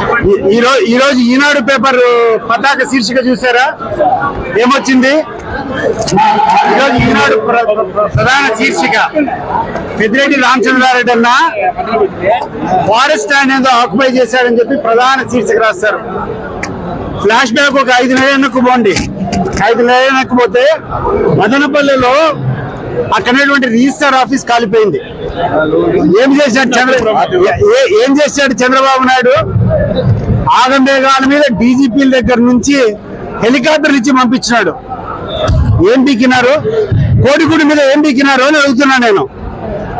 ఈ- రోజు ఈనాడు పేపర్ పతాక శీర్షిక చూసారా ఏమొచ్చింది? ఈరోజు ఈనాడు ప్ర- ప్రధాన శీర్షిక. పెద్దిరెడ్డి రామచంద్రారెడ్డి అన్న ఫారెస్ట్ ల్యాండ్ ఏదో ఆక్యుపై చేశాడని చెప్పి ప్రధాన శీర్షిక రాస్తారు ఫ్లాష్ బ్యాక్ ఒక ఐదు నెలలు వెనక్కు ఐదు నెలలు వెనక్కు మదనపల్లిలో అక్కడ రిజిస్టర్ ఆఫీస్ కాలిపోయింది. ఏం చేశాడు చంద్ర ఏ- చేశాడు చంద్రబాబు నాయుడు? ఆగంబేగాల మీద డీజీపీల దగ్గర నుంచి హెలికాప్టర్ ఇచ్చి పంపించినాడు. ఏం బీకినారు కోడిగుడి మీద ఏం బీకినారు అని అడుగుతున్నా నేను.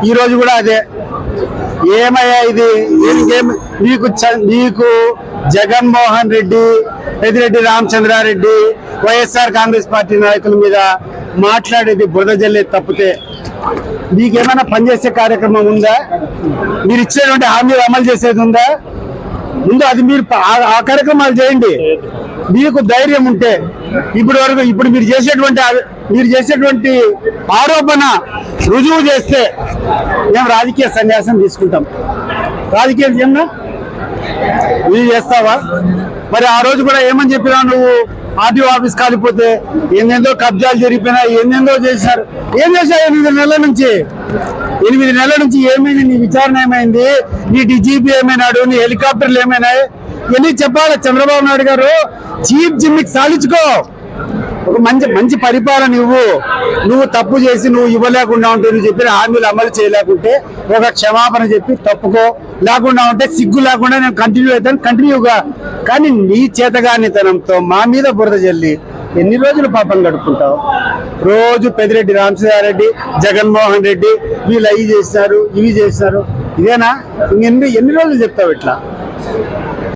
ఈ రోజు కూడా అదే. ఏమయ్యా ఇది? మీకు చ- మీకు Jaganmohan Reddy Peddireddy Ramachandra Reddy YSR Congress party నాయకుల మీద మాట్లాడేది బురద జల్లే తప్పితే మీకేమైనా పనిచేసే కార్యక్రమం ఉందా? మీరు ఇచ్చేటువంటి హామీలు అమలు చేసేది ఉందా? ముందు అది మీరు ఆ- ఆ కార్యక్రమాలు చేయండి. మీకు ధైర్యం ఉంటే ఇప్పుడు వరకు ఇప్పుడు మీరు చేసేటువంటి మీరు చేసేటువంటి ఆరోపణ రుజువు చేస్తే మేము రాజకీయ సన్యాసం తీసుకుంటాం. రాజకీయ ఏమన్నా ఇది చేస్తావా? మరి ఆ రోజు కూడా ఏమని చెప్పినా నువ్వు? ఆర్టీఓ ఆఫీస్ కాలిపోతే ఏందేందో కబ్జాలు జరిగిపోయినా ఏందేందో చేశారు. ఏం చేశారు ఎనిమిది నెలల నుంచి? ఎనిమిది నెలల నుంచి ఏమైంది నీ విచారణ ఏమైంది? నీ డీజీపీ ఏమైనాడు? నీ హెలికాప్టర్లు ఏమైనాయి? ఇవన్నీ చెప్పాలి చంద్రబాబు నాయుడు గారు? చీప్ జిమ్మికి సాధించుకో. ఒక మంచి మంచి పరిపాలన ఇవ్వు. నువ్వు తప్పు చేసి నువ్వు ఇవ్వలేకుండా ఉంటుంది నువ్వు చెప్పిన హామీలు అమలు చేయలేకుంటే ఒక క్షమాపణ చెప్పి తప్పుకో. లేకుండా ఉంటే సిగ్గు లేకుండా నేను కంటిన్యూ అవుతాను కంటిన్యూగా కానీ నీ చేతగానితనంతో మా మీద బురద జల్లి ఎన్ని రోజులు పాపం గడుపుకుంటావు? రోజు పెద్దిరెడ్డి రామచంద్రారెడ్డి జగన్మోహన్ రెడ్డి వీళ్ళు అవి చేసినారు ఇవి చేసినారు. ఇదేనా? ఎన్ని ఎన్ని రోజులు చెప్తావు ఇట్లా?